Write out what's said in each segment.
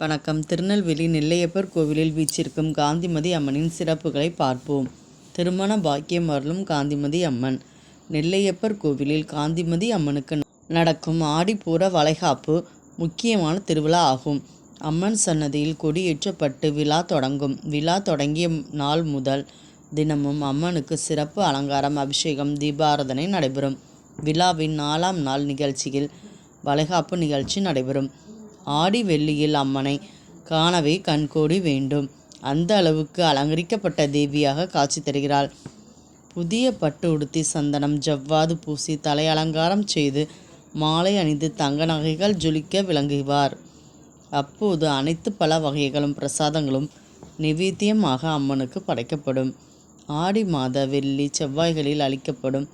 வணக்கம். திருநெல்வேலி நெல்லையப்பர் கோவிலில் வீச்சிருக்கும் காந்திமதி அம்மனின் சிறப்புகளை பார்ப்போம். திருமண பாக்கியம் அருளும் காந்திமதி அம்மன். நெல்லையப்பர் கோவிலில் காந்திமதி அம்மனுக்கு நடக்கும் ஆடிப்பூர வளைகாப்பு முக்கியமான திருவிழா ஆகும். அம்மன் சன்னதியில் கொடியேற்றப்பட்டு விழா தொடங்கும். விழா தொடங்கிய நாள் முதல் தினமும் அம்மனுக்கு சிறப்பு அலங்காரம் அபிஷேகம் தீபாராதனை நடைபெறும். விழாவின் நாலாம் நாள் நிகழ்ச்சியில் வளைகாப்பு நிகழ்ச்சி நடைபெறும். ஆடி வெள்ளியில் அம்மனை காணவே கண்கோடி வேண்டும். அந்த அளவுக்கு அலங்கரிக்கப்பட்ட தேவியாக காட்சி தருகிறாள். புதிய பட்டு உடுத்தி சந்தனம் ஜவ்வாது பூசி தலை அலங்காரம் செய்து மாலை அணிந்து தங்க நகைகள் ஜொலிக்க விளங்குவார். அப்போது அனைத்து பல வகைகளும் பிரசாதங்களும் நிவேத்தியமாக அம்மனுக்கு படைக்கப்படும். ஆடி மாத வெள்ளி செவ்வாய்களில் அளிக்கப்படும்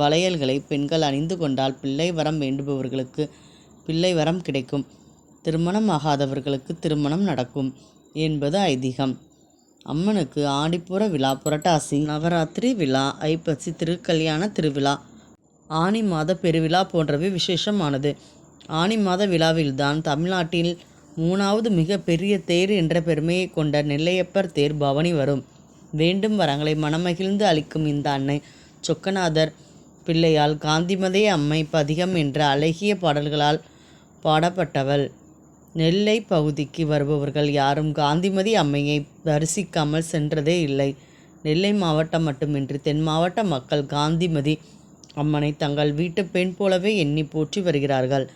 வளையல்களை பெண்கள் அணிந்து கொண்டால் பிள்ளை வரம் வேண்டுபவர்களுக்கு பிள்ளை வரம் கிடைக்கும். திருமணம் ஆகாதவர்களுக்கு திருமணம் நடக்கும் என்பது ஐதீகம். அம்மனுக்கு ஆடிப்புற விழா புரட்டாசி நவராத்திரி விழா ஐப்பசி திருக்கல்யாண திருவிழா ஆனி மாத பெருவிழா போன்றவை விசேஷமானது. ஆனி மாத விழாவில்தான் தமிழ்நாட்டில் மூணாவது மிக பெரிய தேர் என்ற பெருமையை கொண்ட நெல்லையப்பர் தேர் பவனி வரும். வேண்டும் வரங்களை மனமகிழ்ந்து அளிக்கும் இந்த அன்னை சொக்கநாதர் பிள்ளையால் காந்திமதே அம்மை பதிகம் என்ற அழகிய பாடல்களால் பாடப்பட்டவள். நெல்லை பகுதிக்கு வருபவர்கள் யாரும் காந்திமதி அம்மையை தரிசிக்காமல் சென்றதே இல்லை. நெல்லை மாவட்டம் மட்டுமின்றி தென் மாவட்ட மக்கள் காந்திமதி அம்மனை தங்கள் வீட்டு பெண் போலவே எண்ணி போற்றி வருகிறார்கள்.